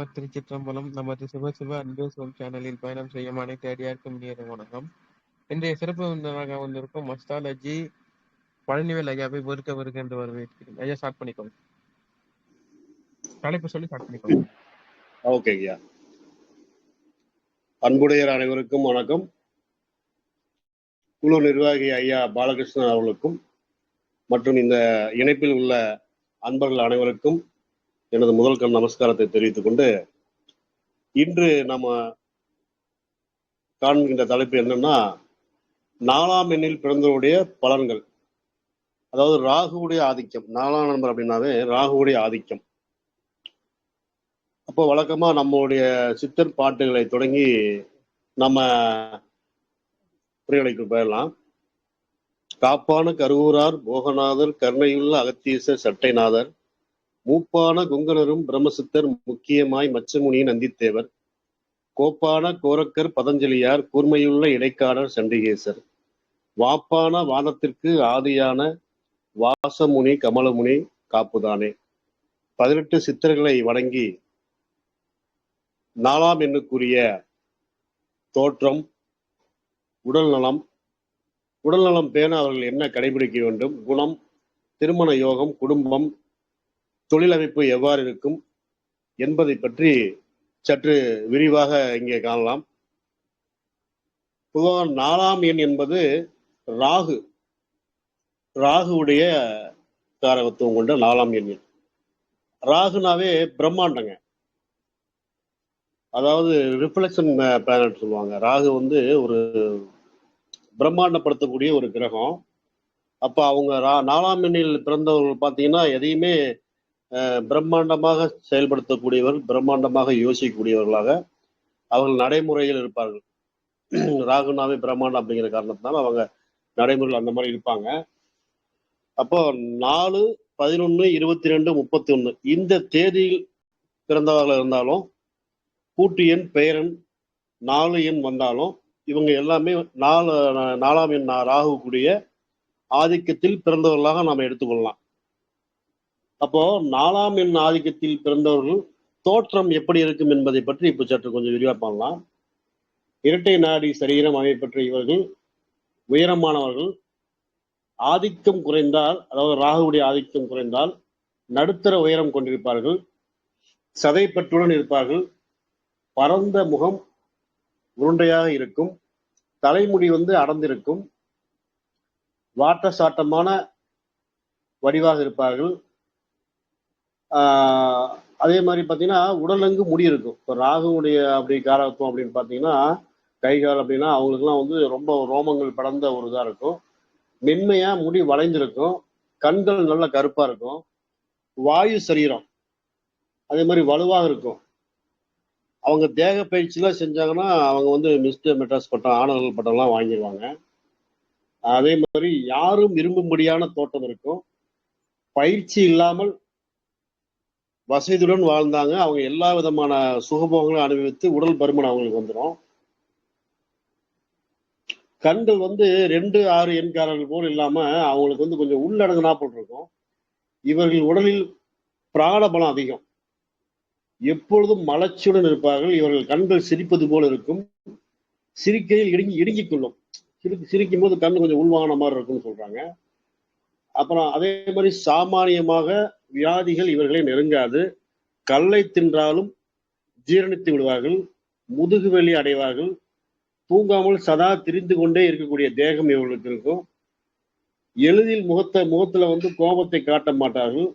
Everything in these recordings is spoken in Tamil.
நம திருச்சிற்றம்பலம் நமது சிவ சிவ அன்பு சிவம் சேனலில் பயணம் செய்யும் அனைத்து அடியாருக்கும் இனிய வணக்கம். இன்றைய சிறப்பு விருந்தினராக வந்திருக்கும் மஸ்தாலஜி பழனிவேல் ஐயாவை வெறுக்க வருக என்று வரவேற்கிறேன். ஐயா ஸ்டார்ட் பண்ணிக்கோங்க. தலைப்பு சொல்லி ஸ்டார்ட் பண்ணிக்கோங்க. ஓகே ஐயா. அன்புடையர் அனைவருக்கும் வணக்கம். குழு நிர்வாகி ஐயா பாலகிருஷ்ணன் அவர்களுக்கும் மற்றும் இந்த இணைப்பில் உள்ள அன்பர்கள் அனைவருக்கும் எனது முதல் கண் நமஸ்காரத்தை தெரிவித்துக் கொண்டு இன்று நம்ம காண்கின்ற தலைப்பு என்னன்னா நாலாம் எண்ணில் பிறந்தவருடைய பலன்கள். அதாவது ராகுவுடைய ஆதிக்கம். நாலாம் நம்பர் அப்படின்னாவே ராகுவுடைய ஆதிக்கம். அப்போ வழக்கமா நம்மளுடைய சித்தர் பாட்டுகளை தொடங்கி நம்ம புரியலைக்கு போயிடலாம். காப்பான கருவூரார் போகநாதர் கருணையுள்ள அகத்தீச சட்டைநாதர் மூப்பான குங்கணரும் பிரம்மசித்தர் முக்கியமாய் மச்சமுனி நந்தித்தேவர். கோப்பான கோரக்கர் பதஞ்சலியார் கூர்மையுள்ள இடைக்காரர் சண்டிகேசர். வாப்பான வாதத்திற்கு ஆதியான வாசமுனி கமலமுனி காப்புதானே. பதினெட்டு சித்தர்களை வணங்கி நாலாம் எண்ணுக்குரிய தோற்றம் உடல் நலம் உடல் நலம் பேண அவர்கள் என்ன கடைபிடிக்க வேண்டும்? குணம் திருமண யோகம் குடும்பம் தொழிலமைப்பு எவ்வாறு இருக்கும் என்பதை பற்றி சற்று விரிவாக இங்கே காணலாம். பொதுவாக நாலாம் எண் என்பது ராகு. ராகுவுடைய காரகத்துவம் கொண்ட நாலாம் எண். ராகுனாவே பிரம்மாண்டங்க. அதாவது ரிஃப்ளெக்ஷன் பிளானட் சொல்லுவாங்க. ராகு வந்து ஒரு பிரம்மாண்டப்படுத்தக்கூடிய ஒரு கிரகம். அப்போ அவங்க ரா நாலாம் எண்ணில் பிறந்தவர்கள் பார்த்தீங்கன்னா எதையுமே பிரம்மாண்டமாக செயல்படுத்தக்கூடியவர் பிரம்மாண்டமாக யோசிக்கக்கூடியவர்களாக அவர்கள் நடைமுறையில் இருப்பார்கள். ராகுனாவே பிரம்மாண்டம் அப்படிங்கிற காரணத்தினால அவங்க நடைமுறையில் அந்த மாதிரி இருப்பாங்க. அப்போ நாலு பதினொன்று இருபத்தி ரெண்டு முப்பத்தி ஒன்று இந்த தேதியில் பிறந்தவர்கள் இருந்தாலும் கூட்டு எண் பெயரன் நாலு எண் வந்தாலும் இவங்க எல்லாமே நாலு நாலாம் எண் நா- ராகுக்குரிய ஆதிக்கத்தில் பிறந்தவர்களாக நாம் எடுத்துக்கொள்ளலாம். அப்போ நாலாம் எண் ஆதிக்கத்தில் பிறந்தவர்கள் தோற்றம் எப்படி இருக்கும் என்பதை பற்றி இப்போ சற்று கொஞ்சம் விரிவாக பண்ணலாம் இரட்டை நாடி சரீரம் அமைப்பற்ற இவர்கள் உயரமானவர்கள். ஆதிக்கம் குறைந்தால் அதாவது ராகுவுடைய ஆதிக்கம் குறைந்தால் நடுத்தர உயரம் கொண்டிருப்பார்கள். சதைப்பற்றுடன் இருப்பார்கள். பரந்த முகம் உருண்டையாக இருக்கும். தலைமுடி வந்து அடர்ந்திருக்கும். வாட்ட சாட்டமான வடிவாக இருப்பார்கள். அதே மாதிரி பார்த்தீங்கன்னா உடலங்கு முடி இருக்கும். இப்போ ராகுவுடைய அப்படி காரகத்துவம் அப்படின்னு பார்த்தீங்கன்னா கை கால் அப்படின்னா அவங்களுக்குலாம் வந்து ரொம்ப ரோமங்கள் படர்ந்த ஒரு இதாக இருக்கும். மென்மையாக முடி வளைஞ்சிருக்கும் கண்கள் நல்ல கருப்பாக இருக்கும். வாயு சரீரம் அதே மாதிரி வலுவாக இருக்கும். அவங்க தேக பயிற்சிலாம் செஞ்சாங்கன்னா அவங்க வந்து மிஸ்டர் மெட்ராஸ் பட்டம் ஆனவர்கள் பட்டம்லாம் வாங்கிடுவாங்க அதே மாதிரி யாரும் விரும்பும்படியான தோட்டம் இருக்கும். பயிற்சி இல்லாமல் வசதியுடன் வாழ்ந்தாங்க. அவங்க எல்லா விதமான சுகபோகங்களும் அனுபவித்து உடல் பருமன் அவங்களுக்கு வந்துடும் கண்கள் வந்து ரெண்டு ஆறு எண்காரர்கள் போல் இல்லாம அவங்களுக்கு வந்து கொஞ்சம் உள்ளடங்குனா போல் இருக்கும். இவர்கள் உடலில் பிராணபலம் அதிகம். எப்பொழுதும் மலர்ச்சியுடன் இருப்பார்கள். இவர்கள் கண்கள் சிரிப்பது போல் இருக்கும். சிரிக்கையில் இடுங்கி இடுங்கிக் கொள்ளும் சிரி சிரிக்கும் போது கண் கொஞ்சம் உள்வாங்கின மாதிரி இருக்கும்னு சொல்றாங்க. அப்புறம் அதே மாதிரி சாமானியமாக வியாதிகள் இவர்களை நெருங்காது. கல்லை தின்றாலும் ஜீரணித்து விடுவார்கள். முதுகுவலி அடைவார்கள். தூங்காமல் சதா திரிந்து கொண்டே இருக்கக்கூடிய தேகம் இவர்களுக்கு இருக்கும். எளிதில் முகத்தை முகத்துல வந்து கோபத்தை காட்ட மாட்டார்கள்.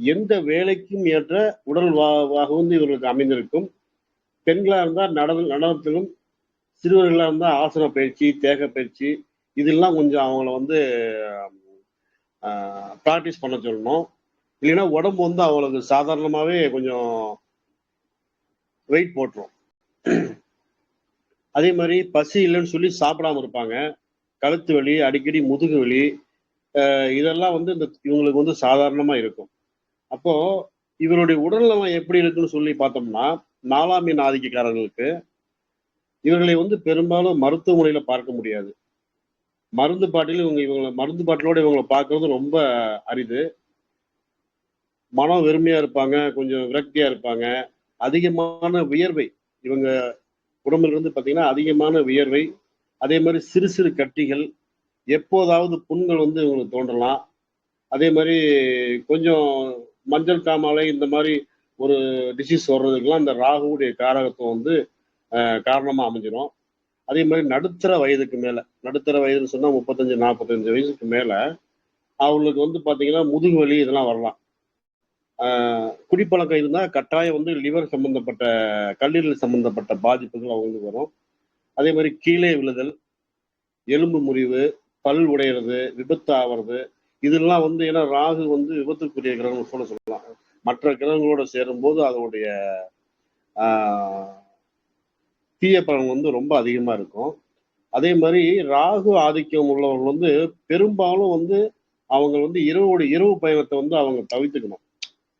எந்த வேலைக்கும் ஏற்ற உடல் வாக வந்து இவர்களுக்கு அமைந்திருக்கும். பெண்களாக இருந்தால் நட நடனத்திலும் சிறுவர்களாக இருந்தால் ஆசன பயிற்சி தேக பயிற்சி இதெல்லாம் கொஞ்சம் அவங்கள வந்து ப்ராக்டிஸ் பண்ண சொல்லணும். இல்லைன்னா உடம்பு வந்து அவங்களுக்கு சாதாரணமாகவே கொஞ்சம் வெயிட் போட்டுரும். அதே மாதிரி பசி இல்லைன்னு சொல்லி சாப்பிடாம இருப்பாங்க. கழுத்து வலி அடிக்கடி முதுகு வலி இதெல்லாம் வந்து இந்த இவங்களுக்கு வந்து சாதாரணமா இருக்கும். அப்போ இவருடைய உடல்நலம் எப்படி இருக்குன்னு சொல்லி பார்த்தோம்னா நாலாம் மீன் ஆதிக்கக்காரர்களுக்கு இவர்களை வந்து பெரும்பாலும் மருத்துவமனையில் பார்க்க முடியாது. மருந்து பாட்டில் இவங்க இவங்களை மருந்து பாட்டிலோட இவங்களை பார்க்கறது ரொம்ப அரிது. மனம் வெறுமையா இருப்பாங்க கொஞ்சம் விரக்தியா இருப்பாங்க. அதிகமான வியர்வை இவங்க உடம்புல இருந்து பார்த்தீங்கன்னா அதிகமான வியர்வை. அதே மாதிரி சிறு சிறு கட்டிகள் எப்போதாவது புண்கள் வந்து இவங்களுக்கு தோன்றலாம். அதே மாதிரி கொஞ்சம் மஞ்சள் காமாலை இந்த மாதிரி ஒரு டிசீஸ் வர்றதுக்கெல்லாம் இந்த ராகுவுடைய காரகத்துவம் வந்து காரணமாக அமைஞ்சிடும் அதே மாதிரி நடுத்தர வயதுக்கு மேல நடுத்தர வயதுன்னு சொன்னா முப்பத்தஞ்சு நாற்பத்தஞ்சு வயசுக்கு மேல அவங்களுக்கு வந்து பாத்தீங்கன்னா முதுகு வலி இதெல்லாம் வரலாம். ஆஹ் குடிப்பழக்கம் இருந்தா கட்டாயம் வந்து லிவர் சம்பந்தப்பட்ட கல்லீரல் சம்பந்தப்பட்ட பாதிப்புகள் அவங்களுக்கு வரும். அதே மாதிரி கீழே விழுதல் எலும்பு முறிவு பல் உடையிறது விபத்து ஆவறது இதெல்லாம் வந்து ஏன்னா ராகு வந்து விபத்துக்குரிய கிரகம் சொல்ல சொல்லலாம். மற்ற கிரகங்களோட சேரும்போது அதனுடைய ஆஹ், தீய பலன் வந்து ரொம்ப அதிகமா இருக்கும். அதே மாதிரி ராகு ஆதிக்கம் உள்ளவர்கள் வந்து பெரும்பாலும் வந்து அவங்க வந்து இரவோட இரவு பயணத்தை வந்து அவங்க தவிர்த்துக்கணும்.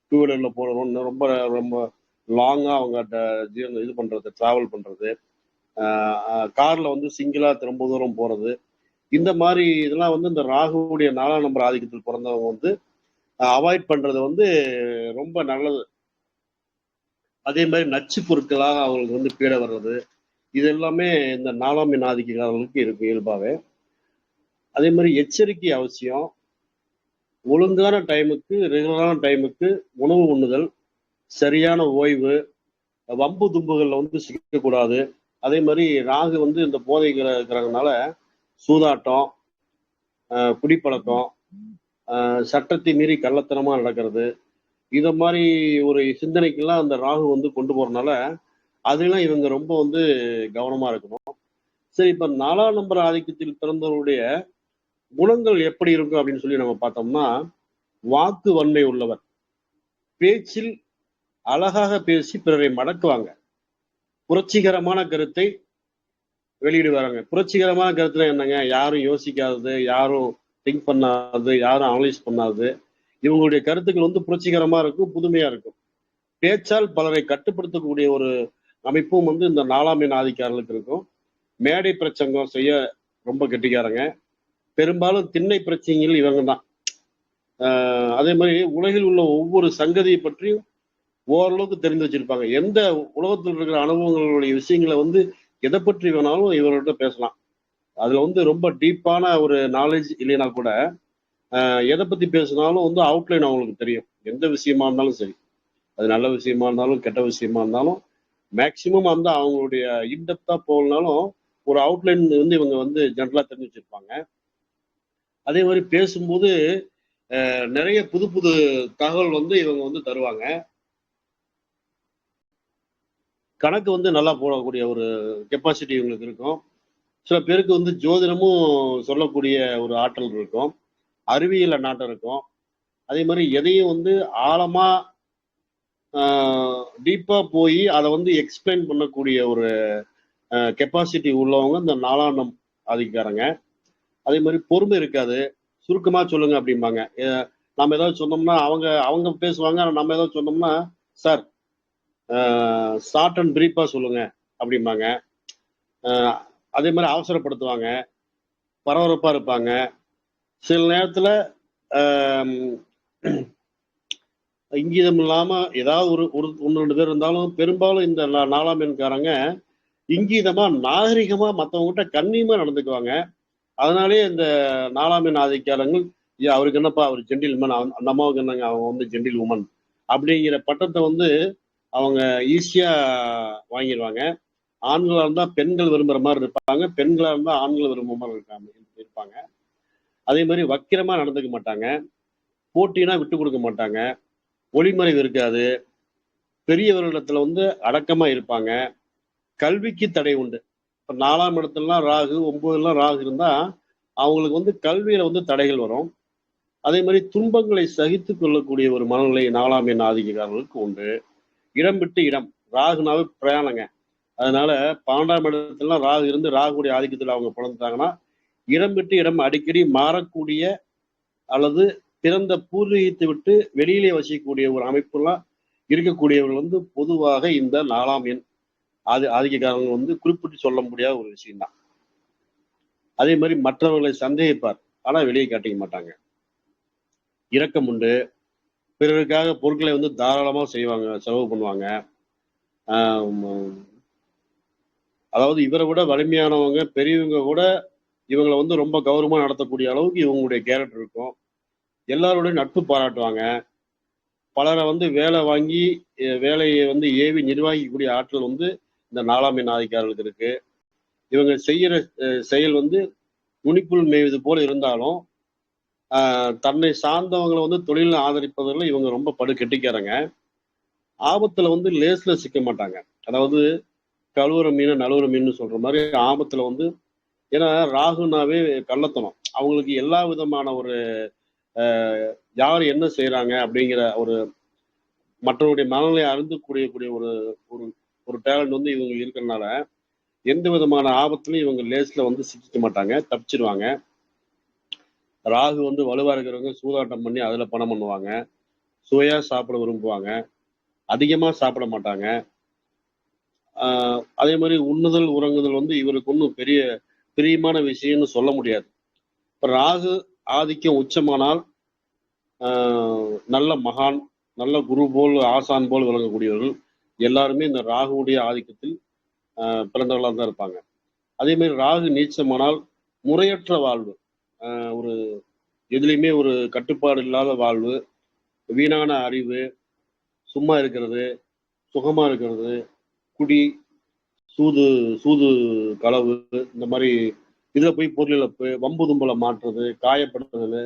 டூ வீலரில் போகிறவங்க ரொம்ப ரொம்ப லாங்காக அவங்க ட- இது பண்ணுறது ட்ராவல் பண்ணுறது காரில் வந்து சிங்கிளாக ரொம்ப தூரம் போகிறது இந்த மாதிரி இதெல்லாம் வந்து இந்த ராகுவுடைய நாலாம் நம்பர் ஆதிக்கத்தில் பிறந்தவங்க வந்து அவாய்ட் பண்ணுறது வந்து ரொம்ப நல்லது. அதே மாதிரி நச்சு பொருட்களாக அவங்களுக்கு வந்து பீட வர்றது. இது எல்லாமே இந்த நாலாம் எண் ஆதிக்கக்காரர்களுக்கு இருக்கு இயல்பாகவே அதே மாதிரி எச்சரிக்கை அவசியம். ஒழுங்கான டைமுக்கு ரெகுலரான டைமுக்கு உணவு உண்ணுதல் சரியான ஓய்வு வம்பு தும்புகளில் வந்து சிக்கக்கூடாது. அதே மாதிரி ராகு வந்து இந்த போதை இருக்கிறதுனால சூதாட்டம் குடிப்பழக்கம் சட்டத்தை மீறி கள்ளத்தனமாக நடக்கிறது. இதை மாதிரி ஒரு சிந்தனைக்கெல்லாம் அந்த ராகு வந்து கொண்டு போகிறனால அதெல்லாம் இவங்க ரொம்ப வந்து கவனமா இருக்கணும். சரி இப்ப நாலாம் நம்பர் ஆதிக்கத்தில் பிறந்தவருடைய குணங்கள் எப்படி இருக்கும் அப்படின்னு சொல்லி நம்ம பார்த்தோம்னா வாக்கு வன்மை உள்ளவர். பேச்சில் அழகாக பேசி பிறரை மடக்குவாங்க. புரட்சிகரமான கருத்தை வெளியிடுவாங்க புரட்சிகரமான கருத்துல என்னங்க? யாரும் யோசிக்காதது யாரும் திங்க் பண்ணாது யாரும் அனலைஸ் பண்ணாது இவங்களுடைய கருத்துக்கள் வந்து புரட்சிகரமா இருக்கும் புதுமையா இருக்கும். பேச்சால் பலரை கட்டுப்படுத்தக்கூடிய ஒரு அமைப்பும் வந்து இந்த நாலாம் எண் ஆதிக்காரர்களுக்கு இருக்கும். மேடை பிரச்சங்கம் செய்ய ரொம்ப கெட்டிக்காரங்க. பெரும்பாலும் திண்ணை பிரச்சனைகள் இவங்க தான் அதே மாதிரி உலகில் உள்ள ஒவ்வொரு சங்கதியை பற்றியும் ஓரளவுக்கு தெரிந்து வச்சிருப்பாங்க. எந்த உலகத்தில் இருக்கிற அனுபவங்களுடைய விஷயங்களை வந்து எதை பற்றி வேணாலும் இவர்கிட்ட பேசலாம். அதுல வந்து ரொம்ப டீப்பான ஒரு நாலேஜ் இல்லைன்னா கூட எதை பத்தி பேசினாலும் வந்து அவுட்லைன் அவங்களுக்கு தெரியும். எந்த விஷயமா இருந்தாலும் சரி. அது நல்ல விஷயமா இருந்தாலும் கெட்ட விஷயமா இருந்தாலும் மேக்சிமம் வந்து அவங்களுடைய இன்டெப்தா போகலனாலும் ஒரு அவுட்லைன் வந்து இவங்க வந்து ஜென்ரலா தெரிஞ்சு வச்சிருப்பாங்க. அதே மாதிரி பேசும்போது நிறைய புது புது தகவல் வந்து இவங்க வந்து தருவாங்க. கணக்கு வந்து நல்லா போடக்கூடிய ஒரு கெப்பாசிட்டி இவங்களுக்கு இருக்கும். சில பேருக்கு வந்து ஜோதிடமும் சொல்லக்கூடிய ஒரு ஆற்றல் இருக்கும். அறிவியல் நாட்டம் இருக்கும். அதே மாதிரி எதையும் வந்து ஆழமா டீப்பா போய் அதை வந்து எக்ஸ்பிளைன் பண்ணக்கூடிய ஒரு கெப்பாசிட்டி உள்ளவங்க இந்த நாலாண்டம் அதிகாரங்க ஆதிக்காரங்க அதே மாதிரி பொறுமை இருக்காது. சுருக்கமா சொல்லுங்க அப்படிம்பாங்க. நம்ம ஏதாவது சொன்னோம்னா அவங்க அவங்க பேசுவாங்க ஆனால் நம்ம ஏதாவது சொன்னோம்னா சார் ஷார்ட் அண்ட் பிரீஃபா சொல்லுங்க அப்படிம்பாங்க. அதே மாதிரி அவசரப்படுத்துவாங்க. பரபரப்பா இருப்பாங்க. சில நேரத்துல இங்கிதம் இல்லாம ஏதாவது ஒரு ஒரு ஒன்று ரெண்டு பேர் இருந்தாலும் பெரும்பாலும் இந்த நாலாம் எண்காரங்க இங்கீதமா நாகரிகமா மற்றவங்ககிட்ட கண்ணியமா நடந்துக்குவாங்க. அதனாலே இந்த நாலாம் எண் ஆதிக்காரங்கள் "ஐயா, அவருக்கு என்னப்பா அவர் ஜென்டில்மேன் அந்த அம்மாவுக்கு என்னங்க அவங்க வந்து ஜென்டில் உமன் அப்படிங்கிற பட்டத்தை வந்து அவங்க ஈஸியா வாங்கிடுவாங்க. ஆண்களாக இருந்தால் பெண்கள் விரும்புகிற மாதிரி இருப்பாங்க. பெண்களாக இருந்தால் ஆண்கள் விரும்புகிற மாதிரி இருக்காங்க இருப்பாங்க. அதே மாதிரி வக்கிரமாக நடந்துக்க மாட்டாங்க. போட்டினா விட்டு கொடுக்க மாட்டாங்க. ஒளிமறைவு இருக்காது. பெரியவர்களிடத்துல வந்து அடக்கமா இருப்பாங்க. கல்விக்கு தடை உண்டு. இப்ப நாலாம் இடத்துலலாம் ராகு ஒன்பதுலாம் ராகு இருந்தா அவங்களுக்கு வந்து கல்வியில வந்து தடைகள் வரும். அதே மாதிரி துன்பங்களை சகித்து கொள்ளக்கூடிய ஒரு மனநிலை நாலாம் எண் ஆதிக்கக்காரர்களுக்கு உண்டு. இடம் விட்டு இடம். ராகுனாவே பிரயாணங்க. அதனால பன்னெண்டாம் இடத்துலலாம் ராகு இருந்து ராகுடைய ஆதிக்கத்தில் அவங்க பிறந்துட்டாங்கன்னா இடம் விட்டு இடம் அடிக்கடி மாறக்கூடிய அல்லது பிறந்த பூர்வீகத்தை விட்டு வெளியிலே வசிக்கக்கூடிய ஒரு அமைப்புலாம் இருக்கக்கூடியவர்கள் வந்து பொதுவாக இந்த நாலாம் எண் ஆதி ஆதிக்கக்காரங்க வந்து குறிப்பிட்டு சொல்ல முடியாத ஒரு விஷயம்தான். அதே மாதிரி மற்றவர்களை சந்தேகிப்பார். ஆனால் வெளியே காட்டிக்க மாட்டாங்க. இரக்கம் உண்டு. பிறருக்காக பொருட்களை வந்து தாராளமாக செய்வாங்க செலவு பண்ணுவாங்க. அதாவது இவரை விட வலிமையானவங்க பெரியவங்க கூட இவங்களை வந்து ரொம்ப கௌரவமாக நடத்தக்கூடிய அளவுக்கு இவங்களுடைய கேரக்டர் இருக்கும். எல்லாரோடையும் நட்பு பாராட்டுவாங்க. பலரை வந்து வேலை வாங்கி வேலையை வந்து ஏவி நிர்வகிக்கக்கூடிய ஆற்றல் வந்து இந்த நாலாம் எண் ஆதிக்காரர்களுக்கு இருக்கு. இவங்க செய்யற செயல் வந்து நுனிப்புல் மேய்வது போல இருந்தாலும் தன்னை சார்ந்தவங்களை வந்து தொழிலில் ஆதரிப்பதில் இவங்க ரொம்ப படு கெட்டிக்காரங்க ஆபத்துல வந்து லேஸ்ல சிக்க மாட்டாங்க. அதாவது கழுவுற மீன் நழுவுற மீன் சொல்ற மாதிரி ஆபத்துல வந்து ஏன்னா ராகுனாவே கள்ளத்தனம். அவங்களுக்கு எல்லா விதமான ஒரு யார் என்ன செய்கிறாங்க அப்படிங்கிற ஒரு மற்றவருடைய மனநிலையை அறிந்து கூடிய கூடிய ஒரு ஒரு ஒரு டேலண்ட் வந்து இவங்க இருக்கிறனால எந்த விதமான ஆபத்துலையும் இவங்க லேஸில் வந்து சிக்கிக்க மாட்டாங்க தப்பிச்சிருவாங்க. ராகு வந்து வலுவா இருக்கிறவங்க சூதாட்டம் பண்ணி அதுல பணம் பண்ணுவாங்க. சுவையா சாப்பிட விரும்புவாங்க. அதிகமா சாப்பிட மாட்டாங்க. ஆஹ் அதே மாதிரி உண்ணுதல் உறங்குதல் வந்து இவருக்கு ஒன்றும் பெரிய பிரியமான விஷயம்னு சொல்ல முடியாது. இப்போ ராகு ஆதிக்கம் உச்சமானால் நல்ல மகான் நல்ல குரு போல் ஆசான் போல் விளங்கக்கூடியவர்கள் எல்லாருமே இந்த ராகுவுடைய ஆதிக்கத்தில் பிறந்தவர்களாக தான் இருப்பாங்க. அதே மாதிரி ராகு நீச்சமானால் முறையற்ற வாழ்வு ஒரு எதுலேயுமே ஒரு கட்டுப்பாடு இல்லாத வாழ்வு வீணான அறிவு சும்மா இருக்கிறது சுகமாக இருக்கிறது குடி சூது சூது களவு இந்த மாதிரி இதில் போய் பொருள் இழப்பு வம்பு தும்பலை மாற்றுறது காயப்படுத்துறது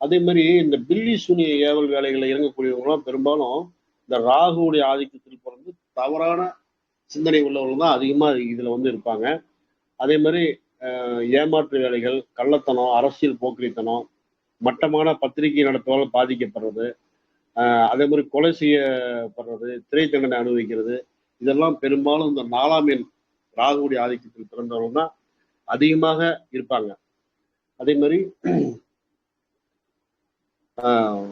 அதே மாதிரி இந்த பில்லி சூனிய ஏவல் வேலைகளை இறங்கக்கூடியவங்களாம் பெரும்பாலும் இந்த ராகுவுடைய ஆதிக்கத்தில் பிறந்து தவறான சிந்தனை உள்ளவர்கள் தான் அதிகமாக இதில் வந்து இருப்பாங்க. அதே மாதிரி ஏமாற்று வேலைகள் கள்ளத்தனம் அரசியல் போக்கிரித்தனம் மட்டமான பத்திரிகை நடத்துவால் பாதிக்கப்படுறது. அதே மாதிரி கொலை செய்யப்படுறது திரை தண்டனை அனுபவிக்கிறது. இதெல்லாம் பெரும்பாலும் இந்த நாலாம் எண் ராகுவுடைய ஆதிக்கத்தில் பிறந்தவர்கள் தான் அதிகமாக இருப்பாங்க. அதே மாதிரி ஆஹ்,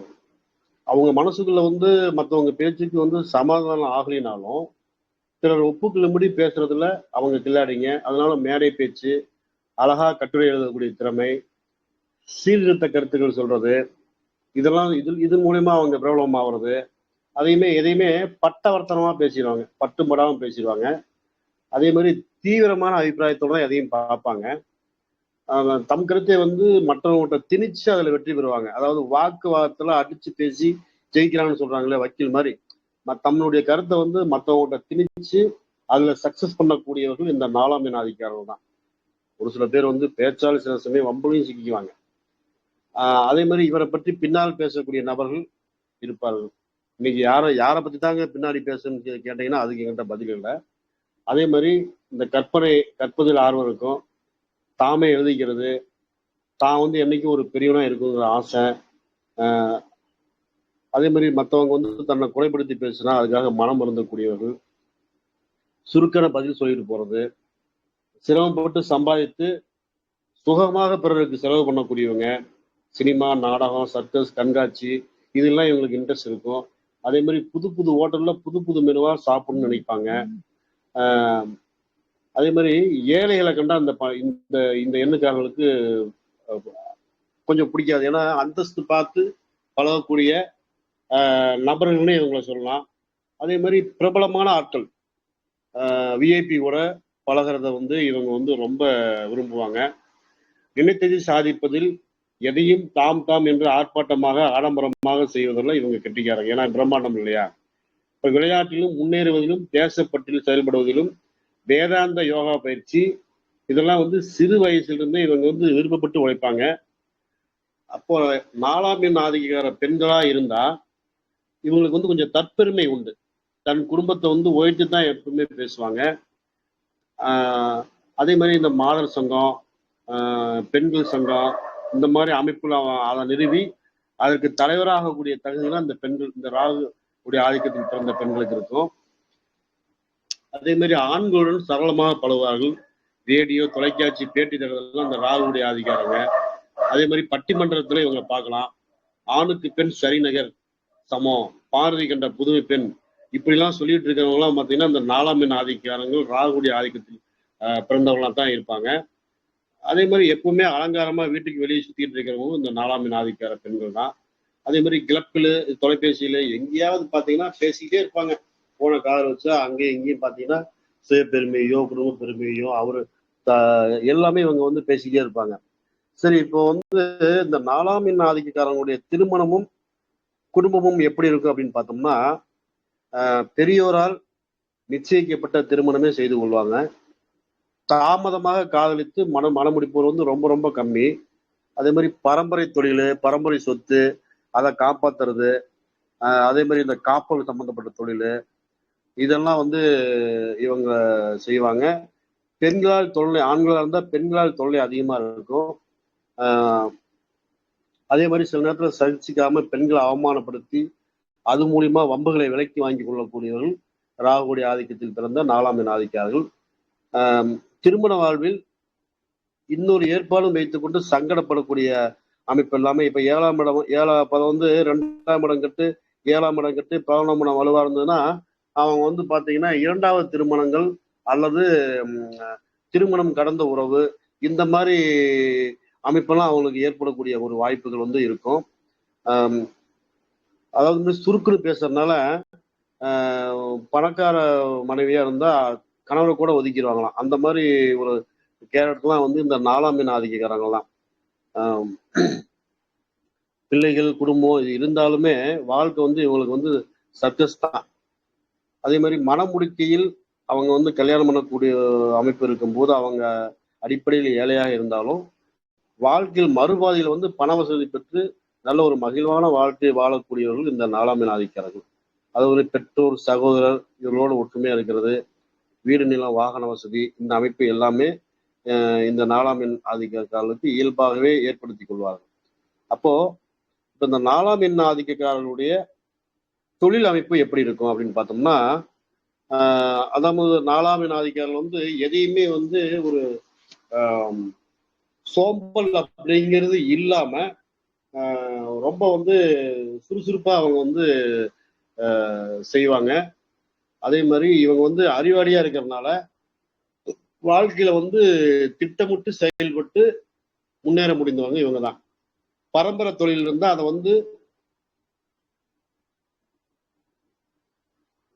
அவங்க மனசுக்குள்ள வந்து மற்றவங்க பேச்சுக்கு வந்து சமாதானம் ஆகலினாலும் சிலர் ஒப்புக்கொள்ளும்படி பேசுறதுல அவங்க கில்லாடிங்க. அதனால மேடை பேச்சு அழகா கட்டுரை எழுதக்கூடிய திறமை சீர்திருத்த கருத்துக்கள் சொல்றது இதெல்லாம் இது இது மூலியமா அவங்க பிரபலம் ஆகுறது. அதையுமே எதையுமே பட்டவர்த்தனமா பேசிடுவாங்க. பட்டு படாமல் பேசிடுவாங்க. அதே மாதிரி தீவிரமான அபிப்பிராயத்தோட தான் எதையும் பார்ப்பாங்க. ஆஹ் தம் கருத்தை வந்து மற்றவங்கள்ட்ட திணிச்சு அதில் வெற்றி பெறுவாங்க. அதாவது வாக்குவாதத்தில் அடிச்சு பேசி ஜெயிக்கிறாங்கன்னு சொல்றாங்களே வக்கீல் மாதிரி. ம- தம்முடைய கருத்தை வந்து மற்றவங்கள்ட்ட திணிச்சு அதுல சக்சஸ் பண்ணக்கூடியவர்கள் இந்த நாலாம் எண் தான். ஒரு சில பேர் வந்து பேச்சால் சில சமயம் வம்புலையும் சிக்கிக்குவாங்க. அதே மாதிரி இவரை பற்றி பின்னால் பேசக்கூடிய நபர்கள் இருப்பார்கள். இன்னைக்கு யாரை யாரை பத்தி தாங்க பின்னாடி பேசணும்னு கே- கேட்டீங்கன்னா அதுக்கு என்கிட்ட பதில் இல்லை. அதே மாதிரி இந்த கற்பனை கற்பதில் ஆர்வம் இருக்கும். தாமே எழுதிக்கிறது. தான் வந்து என்னைக்கும் ஒரு பெரியவனாக இருக்குங்கிற ஆசை. ஆஹ் அதே மாதிரி மற்றவங்க வந்து தன்னை குறைப்படுத்தி பேசுனா அதுக்காக மனம் மருந்தக்கூடியவர்கள் சுருக்கன பதில் சொல்லிட்டு போகிறது சிரமப்பட்டு சம்பாதித்து சுகமாக பிறருக்கு செலவு பண்ணக்கூடியவங்க. சினிமா நாடகம் சர்க்கஸ் கண்காட்சி இதெல்லாம் இவங்களுக்கு இன்ட்ரெஸ்ட் இருக்கும். அதே மாதிரி புது புது ஹோட்டலில் புது புது மெனுவாக சாப்பிடணும்னு நினைப்பாங்க. அதே மாதிரி ஏழைகளை கண்டா அந்த ப- இந்த இந்த எண்ணுக்காரர்களுக்கு கொஞ்சம் பிடிக்காது. ஏன்னா அந்தஸ்து பார்த்து பழகக்கூடிய ஆஹ், நபர்கள்னே இவங்களை சொல்லலாம். அதே மாதிரி பிரபலமான ஆட்கள் விஐபி கூட பழகிறத வந்து இவங்க வந்து ரொம்ப விரும்புவாங்க. நினைத்ததை சாதிப்பதில் எதையும் தாம் தாம் என்று ஆர்ப்பாட்டமாக ஆடம்பரமாக செய்வதெல்லாம் இவங்க கெட்டிக்காரங்க. ஏன்னா பிரம்மாண்டம் இல்லையா? இப்போ விளையாட்டிலும் முன்னேறுவதிலும் தேசப்பட்டில் செயல்படுவதிலும் வேதாந்த யோகா பயிற்சி இதெல்லாம் வந்து சிறு வயசுலேருந்தே இவங்க வந்து விருப்பப்பட்டு உழைப்பாங்க. அப்போ நாலாம் எண் ஆதிக்கார பெண்களாக இருந்தா இவங்களுக்கு வந்து கொஞ்சம் தற்பெருமை உண்டு. தன் குடும்பத்தை வந்து உயர்த்தி தான் எப்பவுமே பேசுவாங்க. அதே மாதிரி இந்த மாதர் சங்கம் பெண்கள் சங்கம் இந்த மாதிரி அமைப்புல அதை நிறுவி அதற்கு தலைவராகக்கூடிய தகுதிலாம் இந்த பெண்கள் இந்த ராகு உடைய ஆதிக்கத்தில் பிறந்த பெண்களுக்கு இருக்கும். அதே மாதிரி ஆண்களுடன் சரளமாக பழகுவார்கள். ரேடியோ தொலைக்காட்சி பேட்டி தரதெல்லாம் இந்த ராகுடைய ஆதிக்காரங்க அதே மாதிரி பட்டிமன்றத்துல இவங்க பார்க்கலாம். ஆணுக்கு பெண் சரிநகர் சமம். பாரதி கண்ட புதுமை பெண். இப்படிலாம் சொல்லிட்டு இருக்கிறவங்களாம் பார்த்தீங்கன்னா இந்த நாலாம் எண் ஆதிக்காரங்கள் ராகுடைய ஆதிக்கத்தில் ஆஹ், பிறந்தவங்களாம் தான் இருப்பாங்க. அதே மாதிரி எப்பவுமே அலங்காரமா வீட்டுக்கு வெளியே சுத்திட்டு இருக்கிறவங்க இந்த நாலாம் எண் ஆதிக்கார பெண்கள் தான் அதே மாதிரி கிளப்பில் தொலைபேசியில் எங்கேயாவது பார்த்தீங்கன்னா பேசிக்கிட்டே இருப்பாங்க. போன காதல் வச்சா அங்கேயும் இங்கேயும் பார்த்தீங்கன்னா சுய பெருமையோ குடும்ப பெருமையோ அவர் த- எல்லாமே இவங்க வந்து பேசிக்கிட்டே இருப்பாங்க. சரி இப்போ வந்து இந்த நாலாம் இன் ஆதிக்கக்காரங்களுடைய திருமணமும் குடும்பமும் எப்படி இருக்கும் அப்படின்னு பார்த்தோம்னா பெரியோரால் நிச்சயிக்கப்பட்ட திருமணமே செய்து கொள்வாங்க. தாமதமாக காதலித்து மன மனமுடிப்போர் வந்து ரொம்ப ரொம்ப கம்மி. அதே மாதிரி பரம்பரை தொழில் பரம்பரை சொத்து அதை காப்பாத்துறது அதே மாதிரி இந்த காப்பல் சம்பந்தப்பட்ட தொழில் இதெல்லாம் வந்து இவங்க செய்வாங்க. பெண்களால் தொல்லை ஆண்களாக இருந்தால் பெண்களால் தொல்லை அதிகமாக இருக்கும். ஆஹ் அதே மாதிரி சில நேரத்தில் சகிச்சிக்காம பெண்களை அவமானப்படுத்தி அது மூலியமா வம்புகளை விலக்கி வாங்கி கொள்ளக்கூடியவர்கள் ராகுடைய ஆதிக்கத்தில் பிறந்த நாலாம் எண் ஆதிக்கார்கள் ஆஹ் திருமண வாழ்வில் இன்னொரு ஏற்பாடும் வைத்துக்கொண்டு சங்கடப்படக்கூடிய அமைப்பு இல்லாமல் இப்போ ஏழாம் இடம் ஏழாம் பதம் வந்து ரெண்டாம் இடம் கட்டு ஏழாம் இடம் கட்டு பதினொன்றாம் இடம் வலுவாக இருந்ததுன்னா அவங்க வந்து பார்த்தீங்கன்னா இரண்டாவது திருமணங்கள் அல்லது திருமணம் கடந்த உறவு இந்த மாதிரி அமைப்பெல்லாம் அவங்களுக்கு ஏற்படக்கூடிய ஒரு வாய்ப்புகள் வந்து இருக்கும். அதாவது வந்து சுருக்குன்னு பேசுறதுனால பணக்கார மனைவியா இருந்தா கணவரை கூட ஒதுக்கிடுவாங்களாம். அந்த மாதிரி ஒரு கேரக்டர்லாம் வந்து இந்த நாலாம் மீன் ஆதிக்கக்காரங்களாம் பிள்ளைகள் குடும்பம் இது இருந்தாலுமே வாழ்க்கை வந்து இவங்களுக்கு வந்து சக்சஸ் தான். அதே மாதிரி மனமுடிக்கையில் அவங்க வந்து கல்யாணம் பண்ணக்கூடிய அமைப்பு இருக்கும்போது அவங்க அடிப்படையில் ஏழையாக இருந்தாலும் வாழ்க்கையில் மறுபாதையில் வந்து பண வசதி பெற்று நல்ல ஒரு மகிழ்வான வாழ்க்கையை வாழக்கூடியவர்கள் இந்த நாலாம் எண் ஆதிக்கிறார்கள் அது பெற்றோர் சகோதரர் இவர்களோடு ஒற்றுமையா இருக்கிறது. வீடு நிலம் வாகன வசதி இந்த அமைப்பு எல்லாமே இந்த நாலாம் எண் காலத்துக்கு இயல்பாகவே ஏற்படுத்தி கொள்வார்கள். அப்போ இப்ப இந்த நாலாம் எண் ஆதிக்கக்காரர்களுடைய தொழில் அமைப்பு எப்படி இருக்கும் அப்படின்னு பார்த்தோம்னா அதாவது நாலாம் எண் ஆதிக்காரர்கள் வந்து எதையுமே வந்து ஒரு சோம்பல் அப்படிங்கிறது இல்லாம ரொம்ப வந்து சுறுசுறுப்பா அவங்க வந்து செய்வாங்க. அதே மாதிரி இவங்க வந்து அறிவாளியா இருக்கிறதுனால வாழ்க்கையில வந்து திட்டமிட்டு செயல்பட்டு முன்னேற முடிந்தவங்க இவங்க தான் பரம்பரை தொழில் இருந்தா அதை வந்து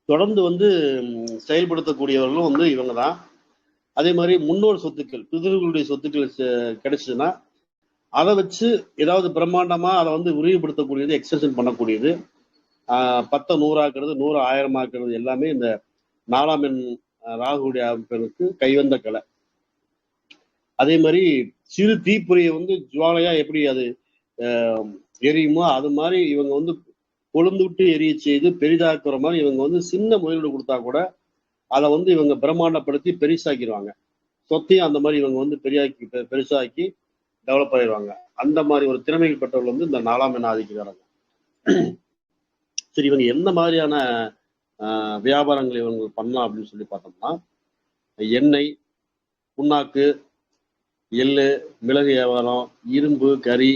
தொடர்ந்து வந்து செயல்படுத்தக்கூடியவர்களும் வந்து இவங்க தான் அதே மாதிரி முன்னோர் சொத்துக்கள் பிதர்களுடைய சொத்துக்கள் கிடைச்சதுன்னா அதை வச்சு ஏதாவது பிரம்மாண்டமா அதை வந்து விரிவுபடுத்தக்கூடியது எக்ஸ்டென்ஷன் பண்ணக்கூடியது. ஆஹ் பத்தை நூறாக்குறது நூறு ஆயிரமாக்குறது எல்லாமே இந்த நாலாம் எண் ராகுடைய பெருக்கு கைவந்த கலை. அதே மாதிரி சிறு தீப்பொறியை வந்து ஜுவாலையா எப்படி அது எரியுமோ அது மாதிரி இவங்க வந்து கொழுந்து விட்டு எரிய செய்து பெரிதாக்குற மாதிரி இவங்க வந்து சின்ன முதலீடு கொடுத்தா கூட அதை வந்து இவங்க பிரம்மாண்டப்படுத்தி பெருசாக்கிடுவாங்க. சொத்தையும் அந்த மாதிரி இவங்க வந்து பெரியாக்கி பெ- பெருசாக்கி டெவலப் பண்ணிடுவாங்க அந்த மாதிரி ஒரு திறமைகள் பெற்றவர்கள் வந்து இந்த நாலாம் எண்ண ஆதிக்கிறாங்க சரி இவங்க எந்த மாதிரியான வியாபாரங்கள் இவங்க பண்ணலாம் அப்படின்னு சொல்லி பார்த்தோம்னா எண்ணெய் புண்ணாக்கு எள் மிளகு வியாபாரம் இரும்பு கறி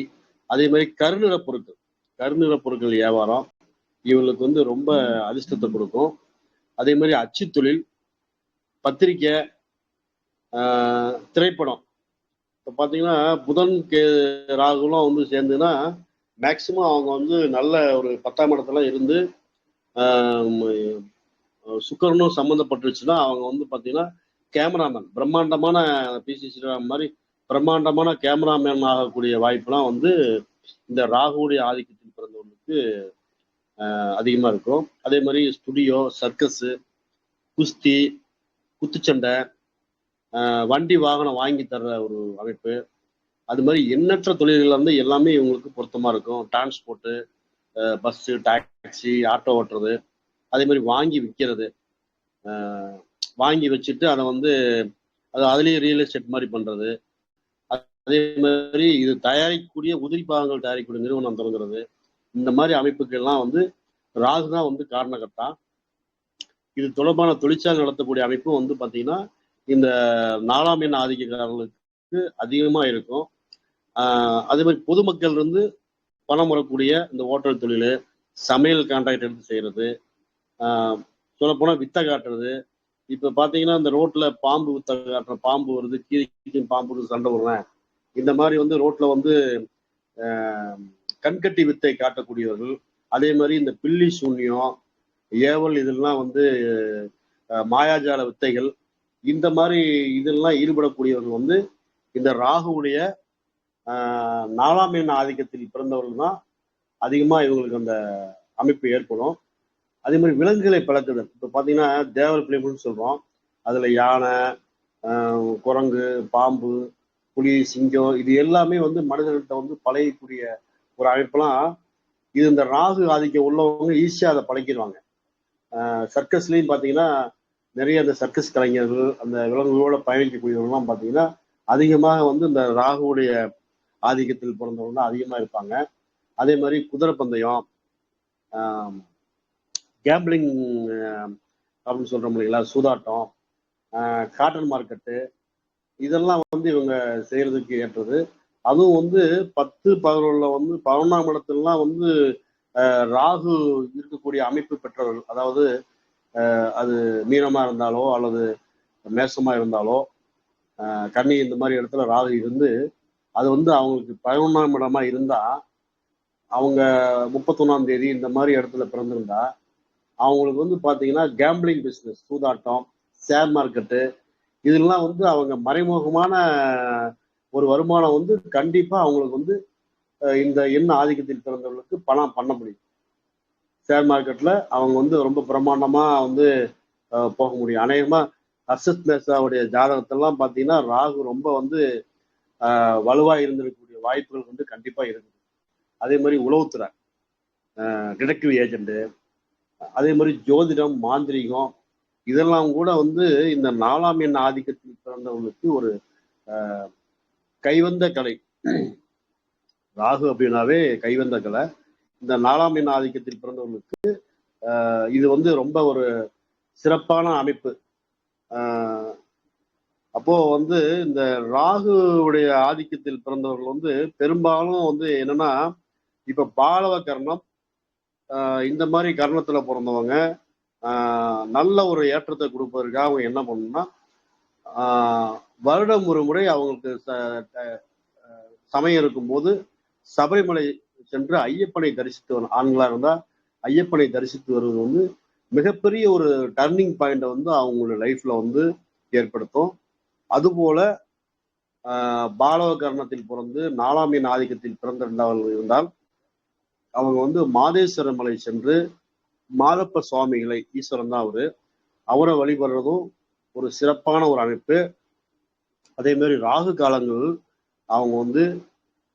அதே மாதிரி கருநிற பொருட்கள். கருநிற பொருட்கள் வியாபாரம் இவங்களுக்கு வந்து ரொம்ப அதிர்ஷ்டத்தை கொடுக்கும். அதே மாதிரி அச்சு தொழில் பத்திரிக்கை திரைப்படம். இப்போ பார்த்தீங்கன்னா புதன் கே ராகுலாம் வந்து சேர்ந்துன்னா மேக்சிமம் அவங்க வந்து நல்ல ஒரு பத்தாம் இடத்துல இருந்து சுக்கரனும் சம்மந்தப்பட்டுருச்சுன்னா அவங்க வந்து பார்த்தீங்கன்னா கேமராமேன். பிரம்மாண்டமான பிசி ஸ்ரீராம் மாதிரி பிரம்மாண்டமான கேமராமேன் ஆகக்கூடிய வாய்ப்புலாம் வந்து இந்த ராகுடைய ஆதிக்கத்தில் பிறந்தவர்களுக்கு அதிகமாக இருக்கும். அதே மாதிரி ஸ்டுடியோ சர்க்கஸு குஸ்தி குத்துச்சண்டை வண்டி வாகனம் வாங்கி தர்ற ஒரு அமைப்பு. அது மாதிரி எண்ணற்ற தொழில்கள் வந்து எல்லாமே இவங்களுக்கு பொருத்தமாக இருக்கும். டிரான்ஸ்போர்ட்டு பஸ்ஸு டாக்ஸி ஆட்டோ ஓட்டுறது அதே மாதிரி வாங்கி விற்கிறது வாங்கி வச்சுட்டு அதை வந்து அது அதுலேயும் ரியல் எஸ்டேட் மாதிரி பண்ணுறது அதே மாதிரி இது தயாரிக்கக்கூடிய உதிரி பாகங்கள் தயாரிக்கக்கூடிய நிறுவனம் தொடங்குறது இந்த மாதிரி அமைப்புக்கெல்லாம் வந்து ராகு தான் வந்து காரணகர்த்தா. இது தொடர்பான தொழிற்சாலை நடத்தக்கூடிய அமைப்பும் வந்து பார்த்தீங்கன்னா இந்த நாலாம் எண் ஆதிக்கக்காரர்களுக்கு அதிகமாக இருக்கும். அதே மாதிரி பொதுமக்கள் இருந்து பணம் வரக்கூடிய இந்த ஹோட்டல் தொழில் சமையல் கான்ட்ராக்ட் எடுத்து செய்கிறது சொல்லப்போனால் வித்தை காட்டுறது. இப்போ பார்த்தீங்கன்னா இந்த ரோட்டில் பாம்பு வித்தை காட்டுற பாம்பு வருது கீழே பாம்பு வருது, சண்டை விடுறேன் இந்த மாதிரி வந்து ரோட்டில் வந்து கண்கட்டி வித்தை காட்டக்கூடியவர்கள் அதே மாதிரி இந்த பில்லி சூன்யம் ஏவல் இதெல்லாம் வந்து மாயாஜால வித்தைகள் இந்த மாதிரி இதெல்லாம் ஈடுபடக்கூடியவர்கள் வந்து இந்த ராகுவுடைய நாலாம் எண் ஆதிக்கத்தில் பிறந்தவர்கள் தான் அதிகமாக இவங்களுக்கு அந்த அமைப்பு ஏற்படும். அதே மாதிரி விலங்குகளை பழக்குதல். இப்போ பார்த்தீங்கன்னா தேவர் பிள்ளைகள்னு சொல்கிறோம் அதில் யானை குரங்கு பாம்பு புலி சிங்கம் இது எல்லாமே வந்து மனிதர்கள்ட்ட வந்து பழகக்கூடிய ஒரு அமைப்பெல்லாம் இது இந்த ராகு ஆதிக்கம் உள்ளவங்க ஈஸியாக அதை பழக்கிடுவாங்க. சர்க்கஸ்லேயும் பார்த்தீங்கன்னா நிறைய அந்த சர்க்கஸ் கலைஞர்கள் அந்த விலங்குகளோட பயணிக்கக்கூடியவர்கள்லாம் பார்த்தீங்கன்னா அதிகமாக வந்து இந்த ராகுவுடைய ஆதிக்கத்தில் பிறந்தவங்க அதிகமாக இருப்பாங்க. அதே மாதிரி குதிரை பந்தயம் கேம்பிளிங் அப்படின்னு சொல்கிறோம் இல்லைங்களா? சூதாட்டம் காட்டன் மார்க்கெட்டு இதெல்லாம் வந்து இவங்க செய்கிறதுக்கு ஏற்றது. அதுவும் வந்து பத்து பதினொன்றில் வந்து பதினொன்றாம் இடத்துலலாம் வந்து ராகு இருக்கக்கூடிய அமைப்பு பெற்றவர்கள் அதாவது அது மீனமாக இருந்தாலோ அல்லது மேசமாக இருந்தாலோ கன்னி இந்த மாதிரி இடத்துல ராகு இருந்து அது வந்து அவங்களுக்கு பதினொன்றாம் இடமா இருந்தா அவங்க முப்பத்தொன்னாம் தேதி இந்த மாதிரி இடத்துல பிறந்திருந்தா அவங்களுக்கு வந்து பார்த்தீங்கன்னா கேம்பிளிங் பிஸ்னஸ் சூதாட்டம் ஷேர் மார்க்கெட்டு இதெல்லாம் வந்து அவங்க மறைமுகமான ஒரு வருமானம் வந்து கண்டிப்பாக அவங்களுக்கு வந்து இந்த என்ன ஆதிக்கத்தில் பிறந்தவர்களுக்கு பணம் பண்ண முடியும். ஷேர் மார்க்கெட்டில் அவங்க வந்து ரொம்ப பிரமாண்டமாக வந்து போக முடியும். அநேகமாக ஹர்ஷத் மேசாவுடைய ஜாதகத்தெல்லாம் பார்த்தீங்கன்னா ராகு ரொம்ப வந்து வலுவாக இருந்திருக்கக்கூடிய வாய்ப்புகள் வந்து கண்டிப்பாக இருக்குது. அதே மாதிரி உளவுத்துறை டிடெக்டிவ் ஏஜென்ட்டு அதே மாதிரி ஜோதிடம் மாந்திரீகம் இதெல்லாம் கூட வந்து இந்த நாலாம் எண் ஆதிக்கத்தில் பிறந்தவங்களுக்கு ஒரு ஆஹ், கைவந்த கலை. ராகு அப்படின்னாவே கைவந்த கலை. இந்த நாலாம் எண் ஆதிக்கத்தில் பிறந்தவங்களுக்கு இது வந்து ரொம்ப ஒரு சிறப்பான அமைப்பு. ஆஹ், அப்போ வந்து இந்த ராகுவுடைய ஆதிக்கத்தில் பிறந்தவர்கள் வந்து பெரும்பாலும் வந்து என்னன்னா இப்ப பாலவ கர்ணம் இந்த மாதிரி கர்ணத்துல பிறந்தவங்க நல்ல ஒரு ஏற்றத்தை கொடுப்பதற்காக அவங்க என்ன பண்ணணும்னா வருடம் ஒரு முறை அவங்களுக்கு ச- சமயம் இருக்கும்போது சபரிமலை சென்று ஐயப்பனை தரிசித்து வரும் ஆண்களா இருந்தா ஐயப்பனை தரிசித்து வருவது வந்து மிகப்பெரிய ஒரு டர்னிங் பாயிண்டை வந்து அவங்களோட லைஃப்ல வந்து ஏற்படுத்தும். அதுபோல பாலவ கர்ணத்தில் பிறந்து நாலாம் எண் ஆதிக்கத்தில் பிறந்திருந்தவர்கள் இருந்தால் அவங்க வந்து மாதேஸ்வர மலை சென்று மாதப்ப சுவாமிகளை ஈஸ்வரன் தான் அவரு. அவரை வழிபடுறதும் ஒரு சிறப்பான ஒரு அமைப்பு. அதே மாதிரி ராகு காலங்கள் அவங்க வந்து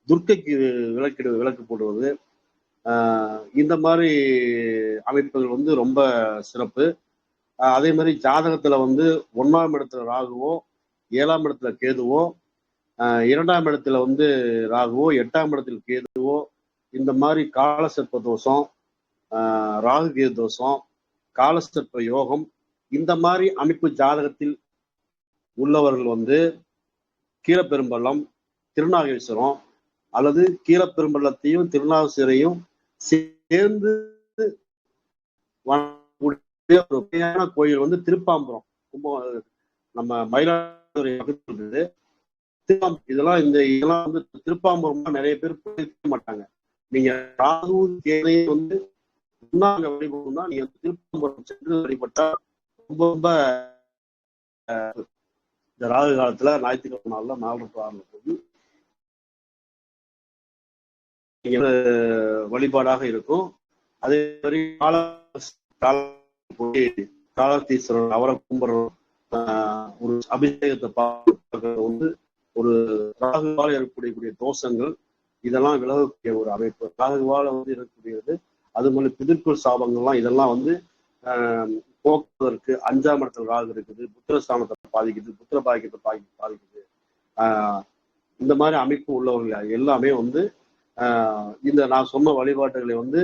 துர்க்கைக்கு விளக்கிடு விளக்கு போடுவது. இந்த மாதிரி அமைப்புகள் வந்து ரொம்ப சிறப்பு. அதே மாதிரி ஜாதகத்துல வந்து ஒன்றாம் இடத்துல ராகுவோ ஏழாம் இடத்துல கேதுவோ ஆஹ் இரண்டாம் இடத்துல வந்து ராகுவோ எட்டாம் இடத்துல கேதுவோ இந்த மாதிரி காலசர்ப்ப தோஷம் ஆஹ் ராகு கேது தோஷம் காலசர்ப்ப யோகம் இந்த மாதிரி அமைப்பு ஜாதகத்தில் உள்ளவர்கள் வந்து கீழப்பெரும்பள்ளம் திருநாகேஸ்வரம் அல்லது கீழப்பெரும்பள்ளத்தையும் திருநாகேஸ்வரையும் சேர்ந்து ஒரு கோயில் வந்து திருப்பாம்புரம் கும்ப நம்ம மயிலாடுதுறை இருந்தது இதெல்லாம் இந்த இதெல்லாம் வந்து திருப்பாம்புரம் நிறைய பேர் போயிருக்க மாட்டாங்க. நீங்க ராகு தேவையை வந்து உண்ணாங்க வழிபடணும்னா நீங்க திருப்பாம்பூரம் சென்று வழிபட்டா ரொம்ப ரொம்ப இந்த ராகு காலத்துல ஞாயிற்றுக்கிழமை நாள்ல நாலு டு ஆறுல போய் வழிபாடாக இருக்கும். அதே மாதிரி கால காலத்தீஸ்வரன் அவரை கும்பிடுறோம் ஒரு அபிஷேகத்தை பார்க்கறது வந்து ஒரு ராகுவால் ஏற்படக்கூடிய தோஷங்கள் இதெல்லாம் விலகக்கூடிய ஒரு அமைப்பு. ராகுவால வந்து இருக்கக்கூடியது அது மாதிரி பிதிர்க்குள் சாபங்கள்லாம் இதெல்லாம் வந்து ஆஹ் போக்குவதற்கு அஞ்சாம் இடத்துல ராகு இருக்குது புத்திரஸ்தானத்தை பாதிக்குது புத்திர பாக்கியத்தை பாதி பாதிக்குது. ஆஹ் இந்த மாதிரி அமைப்பு உள்ளவர்கள் எல்லாமே வந்து ஆஹ் இந்த நான் சொன்ன வழிபாட்டுகளை வந்து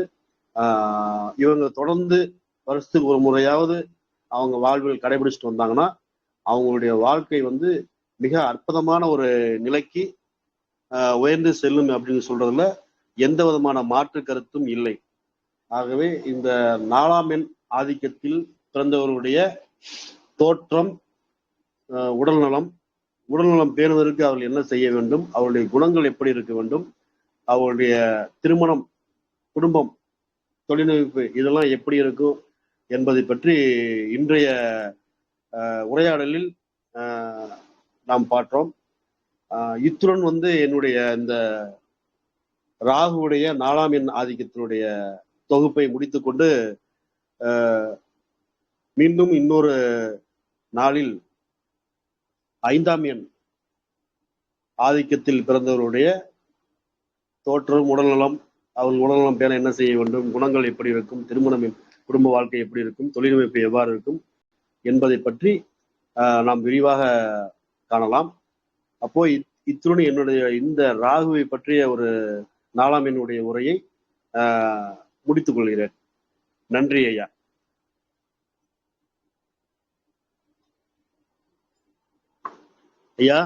ஆஹ் இவங்க தொடர்ந்து வருஷத்துக்கு ஒரு முறையாவது அவங்க வாழ்வில் கடைபிடிச்சிட்டு வந்தாங்கன்னா அவங்களுடைய வாழ்க்கை வந்து மிக அற்புதமான ஒரு நிலைக்கு உயர்ந்து செல்லும் அப்படின்னு சொல்றதுல எந்த விதமான மாற்று கருத்தும் இல்லை. ஆகவே இந்த நாலாம் எண் ஆதிக்கத்தில் பிறந்தவர்களுடைய தோற்றம் உடல்நலம் உடல்நலம் பேணுவதற்கு அவர்கள் என்ன செய்ய வேண்டும் அவருடைய குணங்கள் எப்படி இருக்க வேண்டும் அவருடைய திருமணம் குடும்பம் தொழில்நுட்பு இதெல்லாம் எப்படி இருக்கும் என்பதை பற்றி இன்றைய உரையாடலில் நாம் பார்த்தோம் இத்துடன் வந்து என்னுடைய இந்த ராகுவுடைய நாலாம் எண் ஆதிக்கத்தினுடைய தொகுப்பை முடித்துக்கொண்டு மீண்டும் இன்னொரு நாளில் ஐந்தாம் எண் ஆதிக்கத்தில் பிறந்தவருடைய தோற்றம் உடல்நலம் அவர்கள் உடல்நலம் பேண என்ன செய்ய வேண்டும் குணங்கள் எப்படி இருக்கும் திருமணம் குடும்ப வாழ்க்கை எப்படி இருக்கும் தொழிலமைப்பு எவ்வாறு இருக்கும் என்பதை பற்றி நாம் விரிவாக காணலாம். அப்போ இத்- இத்துடன் என்னுடைய இந்த ராகுவை பற்றிய ஒரு நாலாம் என்னுடைய உரையை ஆஹ், முடித்துக் கொள்கிறேன். நன்றி ஐயா. ஐயா?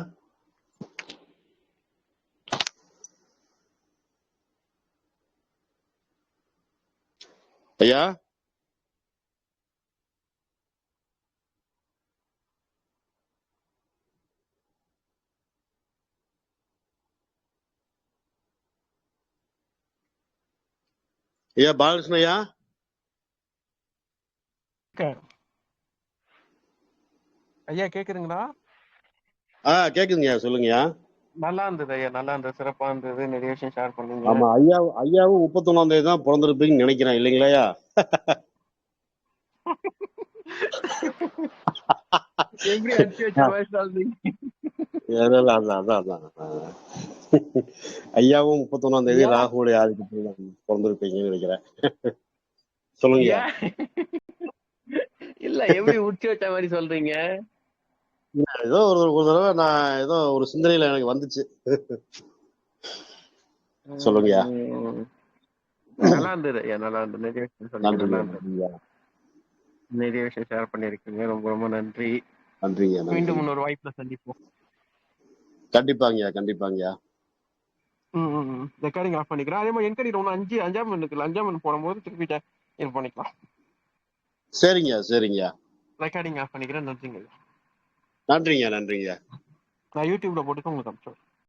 ஐயா? ஐயா பாலகிருஷ்ணன் ஐயா? ஐயா கேக்குதுங்களா ஆ கேக்குதுங்கய்யா சொல்லுங்கய்யா நல்லா இருந்தது ஐயா நல்லா இருந்தது சிறப்பா இருந்தது நிறைய விஷயம் ஷேர் பண்ணீங்க. ஆமா ஐயா ஐயாவும் முப்பத்தொன்னாம் தேதி தான் பிறந்திருப்பீங்கன்னு நினைக்கிறேன் சொல்றீங்க அதான் அதான் அதான். ஐயாவும் முப்பத்தொன்னாம் தேதி ராகுடைய ஆதிக்கத்தில் பிறந்திருப்பீங்கன்னு நினைக்கிறேன். சொல்லுங்கய்யா. ஏன்? இல்ல எப்படி உச்சி வச்ச மாதிரி சொல்றீங்க? ஏதோ ஒரு ஒரு தடவை நான் ஏதோ ஒரு சிந்தனையில எனக்கு வந்துச்சு. சொல்லுங்கய்யா. உம். நல்லா இருந்தது நல்லா இருந்தது. நிறைய விஷயம் நிறைய விஷயம் ஷேர் பண்ணிருக்கீங்க ரொம்ப ரொம்ப நன்றி. நன்றிங்க நன்றி மீண்டும் இன்னொரு வாய்ப்புல சந்திப்போம். கண்டிப்பாங்கய்யா கண்டிப்பாங்கய்யா. ரெக்கார்டிங் ஆஃப் பண்ணிக்கிறேன். அதே மாதிரி என்கடி ஒன்று அஞ்சு அஞ்சாம் இருக்குல்ல அஞ்சாம் மணி போடும்போது திருப்பி இது பண்ணிக்கலாம். சரிங்கய்யா சரிங்கய்யா. ரெக்கார்டிங் ஆஃப் பண்ணிக்கிறேன். நன்றிங்க. நன்றிங்க நன்றிங்க நான் யூடியூப்ல போட்டு உங்களுக்கு அனுப்பிச்சு